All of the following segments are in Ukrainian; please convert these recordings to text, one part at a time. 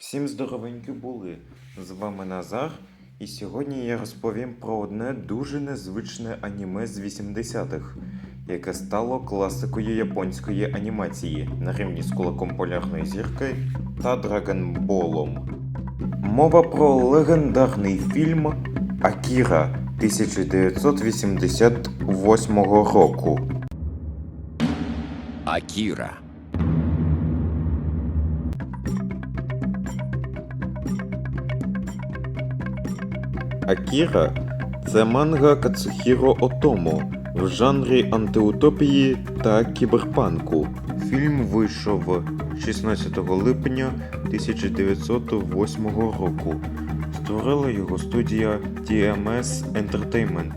Всім здоровенькі були! З вами Назар, і сьогодні я розповім про одне дуже незвичне аніме з 80-х, яке стало класикою японської анімації на рівні з кулаком полярної зірки та Драгонболом. Мова про легендарний фільм Акіра 1988 року. Акира. Акіра це манга Кацухіро Отомо в жанрі антиутопії та кіберпанку. Фільм вийшов 16 липня 1908 року. Створила його студія TMS Entertainment.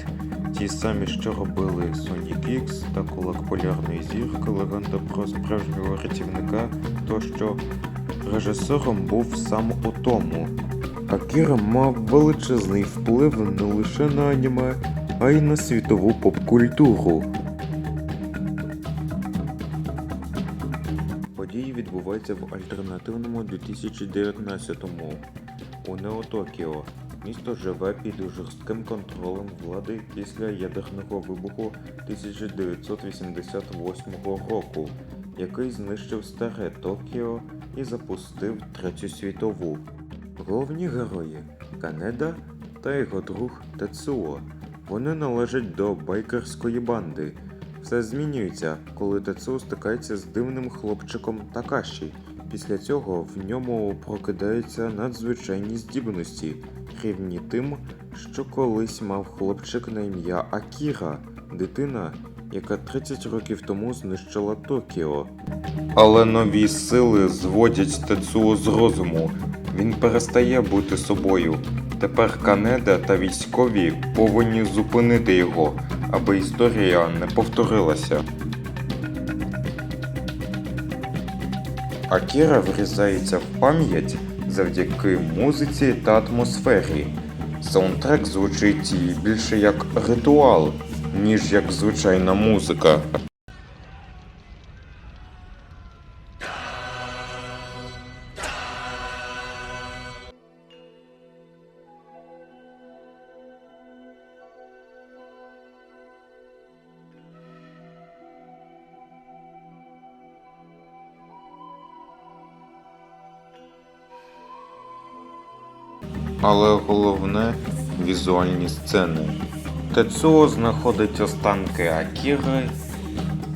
Ті самі, що робили Sonic X та Кулак Полярної зірки, легенда про справжнього рятівника, тощо режисером був сам Отому. Акіра мав величезний вплив не лише на аніме, а й на світову поп-культуру. Події відбуваються в альтернативному 2019-му у Неотокіо. Місто живе під жорстким контролем влади після ядерного вибуху 1988 року, який знищив старе Токіо і запустив Третю світову. Головні герої Канеда та його друг Тецуо. Вони належать до байкерської банди. Все змінюється, коли Тецуо стикається з дивним хлопчиком Такаші. Після цього в ньому прокидаються надзвичайні здібності, рівні тим, що колись мав хлопчик на ім'я Акіра, дитина, яка 30 років тому знищила Токіо. Але нові сили зводять Тецуо з розуму. Він перестає бути собою. Тепер Канеда та військові повинні зупинити його, аби історія не повторилася. Акіра врізається в пам'ять завдяки музиці та атмосфері. Саундтрек звучить більше як ритуал, ніж як звичайна музика. Але головне візуальні сцени. Тецуо знаходить останки Акіри,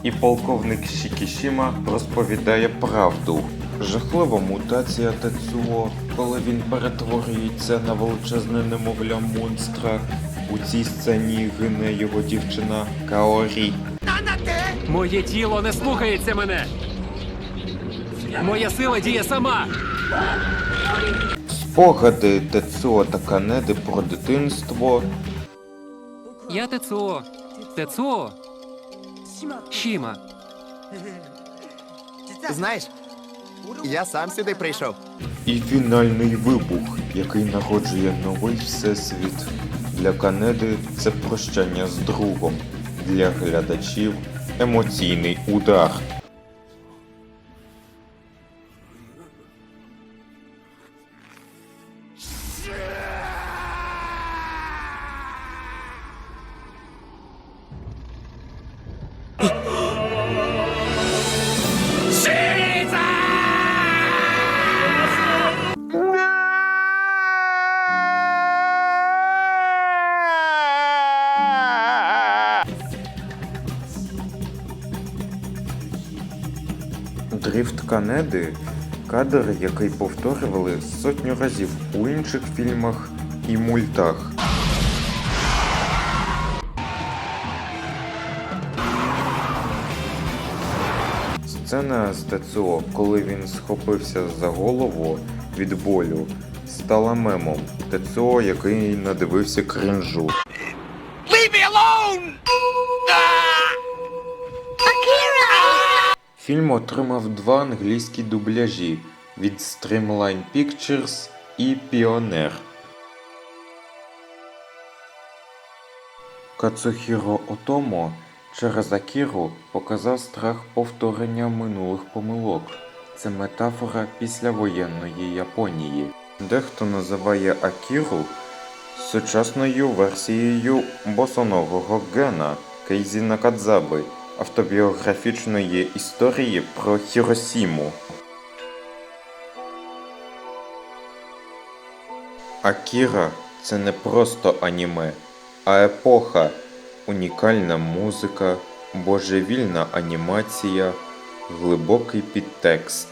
і полковник Шікішіма розповідає правду. Жахлива мутація Тецуо, коли він перетворюється на величезне немовля монстра. У цій сцені гине його дівчина Каорі. Моє тіло не слухається мене. Моя сила діє сама. Спогади Тецуо та Канеди про дитинство. Я Тецуо. Тецуо. Шіма. Знаєш, я сам сюди прийшов. І фінальний вибух, який народжує новий всесвіт. Для Канеди це прощання з другом. Для глядачів емоційний удар. Дрифт Канеди кадр, який повторювали сотню разів у інших фільмах і мультах. Сцена з Тецуо, коли він схопився за голову від болю, стала мемом. Тецуо, який надивився кринжу. Фільм отримав два англійські дубляжі від Streamline Pictures і Pioneer. Кацухіро Отомо через Акіру показав страх повторення минулих помилок. це метафора післявоєнної Японії. Дехто називає Акіру сучасною версією босоногого Гена Кейзі Накадзаби, автобіографічної історії про Хіросіму. Акіра це не просто аніме, а епоха, унікальна музика, божевільна анімація, глибокий підтекст.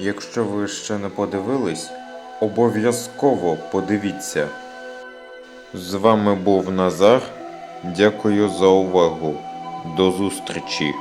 Якщо ви ще не подивились, обов'язково подивіться. З вами був Назар. Дякую за увагу. До зустрічі!